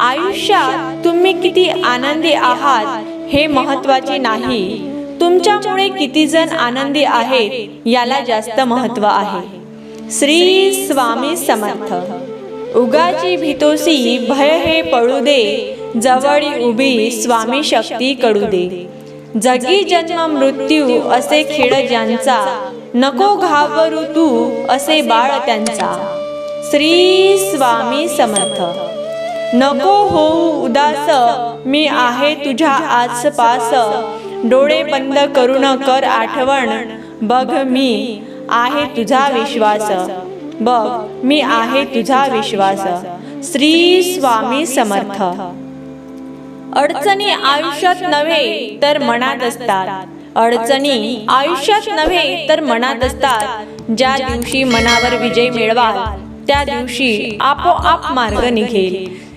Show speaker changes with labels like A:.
A: आयुष्यात तुम्ही किती आनंदी आहात हे महत्त्वाचे नाही. तुमच्यामुळे किती जण आनंदी आहेत याला जास्त महत्त्व आहे. श्री स्वामी समर्थ. उगाची भीतोसी भय हे पळू दे जवळी उभी स्वामी शक्ती कडू दे. जगी जन्म मृत्यू असे खेळ ज्यांचा नको घाबरू तू असे बाळ त्यांचा. श्री स्वामी समर्थ. नको होऊ उदास. मी आहे तुझ्या आसपास. डोळे बंद करून कर आठवण. बघ मी आहे तुझा विश्वास. बघ मी आहे तुझा विश्वास. श्री स्वामी समर्थ. अडचणी आयुष्यात नव्हे तर मनात असतात. अडचणी आयुष्यात नव्हे तर मनात असतात. ज्या दिवशी मनावर विजय मिळवाल त्या दिवशी आपोआप मार्ग निघेल.